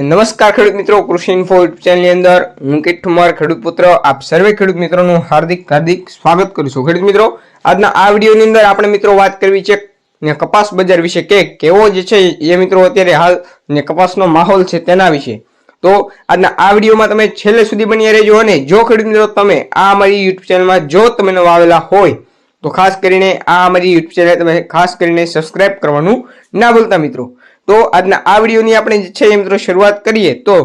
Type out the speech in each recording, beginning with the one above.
નમસ્કાર ખેડૂત મિત્રો, કૃષિ ઇન્ફો યુટ્યુબ ચેનલની અંદર હું કિટ ઠુમાર, ખેડૂત પુત્ર, આપ સર્વે ખેડૂત મિત્રોનું હાર્દિક હાર્દિક સ્વાગત કરું છું. ખેડૂત મિત્રો, આજના આ વિડીયોની અંદર આપણે મિત્રો વાત કરવી છે ને કપાસ બજાર વિશે કે કેવો જે છે એ મિત્રો અત્યારે હાલ ને કપાસનો માહોલ છે તેના વિશે. તો આજના આ વિડીયોમાં તમે છેલ્લે સુધી બની રહેજો અને જો ખેડૂત મિત્રો તમે આ અમારી યુટ્યુબ ચેનલમાં જો તમે નવા આવેલા હોય, તો ખાસ કરીને આ અમારી યુટ્યુબ ચેનલ તમે ખાસ કરીને સબસ્ક્રાઇબ કરવાનું ના ભૂલતા મિત્રો. તો આજના આ વિડીયોની આપણે જે છે મિત્રો શરૂઆત કરીએ તો,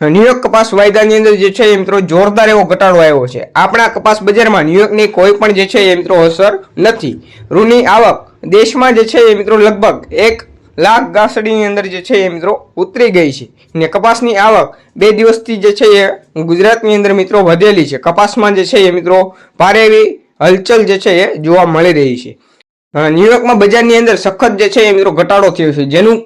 ન્યુયોર્ક કપાસ વાયદાની અંદર જે છે મિત્રો જોરદાર એવો ઘટાડો આવ્યો છે. આપણા કપાસ બજારમાં ન્યુયોર્કની કોઈ પણ જે છે મિત્રો અસર નથી. રૂની આવક દેશમાં જે છે એ મિત્રો લગભગ એક લાખ ગાસડીની અંદર જે છે એ મિત્રો ઉતરી ગઈ છે. ને કપાસની આવક બે દિવસથી જે છે એ ગુજરાતની અંદર મિત્રો વધેલી છે. કપાસમાં જે છે એ મિત્રો ભારે એવી હલચલ જે છે એ જોવા મળી રહી છે. ન્યુયોર્કમાં બજારની અંદર સખત જે છે એ મિત્રો ઘટાડો થયો છે. જેનું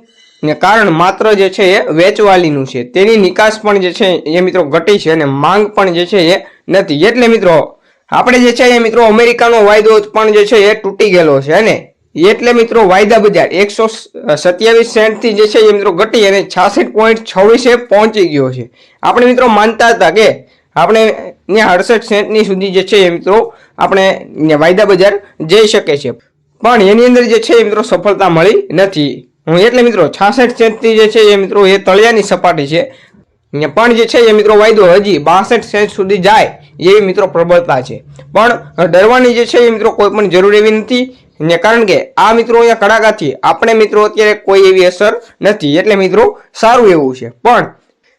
કારણ માત્ર જે છે એ વેચવાલીનું છે. તેની નિકાસ પણ જે છે એ મિત્રો ઘટી છે અને માંગ પણ જે છે એ નથી. એટલે મિત્રો, આપણે જે છે એ મિત્રો અમેરિકાનો વાયદો પણ જે છે એ તૂટી ગયેલો છે અને એટલે મિત્રો વાયદા બજાર એકસો સત્યાવીસ સેન્ટથી જે છે એ મિત્રો ઘટી અને છાસઠ પોઈન્ટ છવ્વીસે પહોંચી ગયો છે. આપણે મિત્રો માનતા હતા કે આપણે ત્યાં અડસઠ સેન્ટની સુધી જે છે એ મિત્રો આપણે વાયદા બજાર જઈ શકે છે. પણ એની અંદર જે છે એ મિત્રો સફળતા મળી નથી. હું એટલે મિત્રો છાસઠ સેન્ટથી જે છે એ મિત્રો એ તળિયાની સપાટી છે. પણ જે છે એ મિત્રો વાયદો હજી બાસઠ સેન્ટ સુધી જાય એવી મિત્રો પ્રબળતા છે. પણ ડરવાની જે છે એ મિત્રો કોઈ પણ જરૂર એવી નથી. ને કારણ કે આ મિત્રો અહીંયા કડાકાથી આપણે મિત્રો અત્યારે કોઈ એવી અસર નથી. એટલે મિત્રો સારું એવું છે. પણ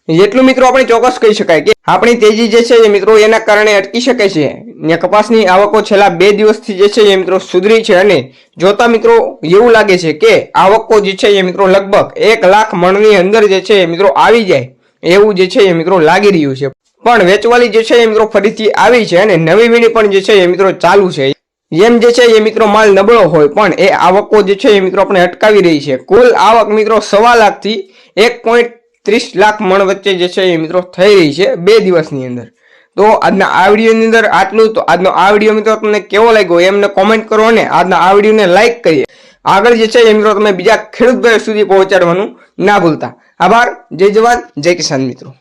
એટલું મિત્રો આપણે ચોક્કસ કહી શકાય કે આપણી તેજી જે છે એ મિત્રો એના કારણે અટકી શકે છે. ને કપાસની આવકો છેલ્લા બે દિવસથી જે છે એ મિત્રો સુધરી છે અને જોતા મિત્રો એવું લાગે છે કે આવકો જે છે એ મિત્રો લગભગ એક લાખ મણની અંદર જે છે એ મિત્રો આવી જાય એવું જે છે એ મિત્રો લાગી રહ્યું છે. પણ વેચવાલી જે છે એ મિત્રો ફરીથી આવી છે અને નવી વીણી પણ જે છે એ મિત્રો ચાલુ છે. એમ જે છે એ મિત્રો માલ નબળો હોય પણ એ આવકો જે છે એ મિત્રો આપણે અટકાવી રહી છે. કુલ આવક મિત્રો સવા લાખથી એક પોઈન્ટ ત્રીસ લાખ મણ વચ્ચે જે છે એ મિત્રો થઈ રહી છે બે દિવસની અંદર. તો આજના આ વિડીયોની અંદર આટલું. તો આજનો આ વીડિયો મિત્રો તમને કેવો લાગ્યો એમને કોમેન્ટ કરો અને આજના આ વિડીયોને લાઇક કરીએ. આગળ જે છે એ મિત્રો તમે બીજા ખેડૂત ભાઈઓ સુધી પહોંચાડવાનું ના ભૂલતા. આભાર. જય જવાન. જય કિસાન મિત્રો.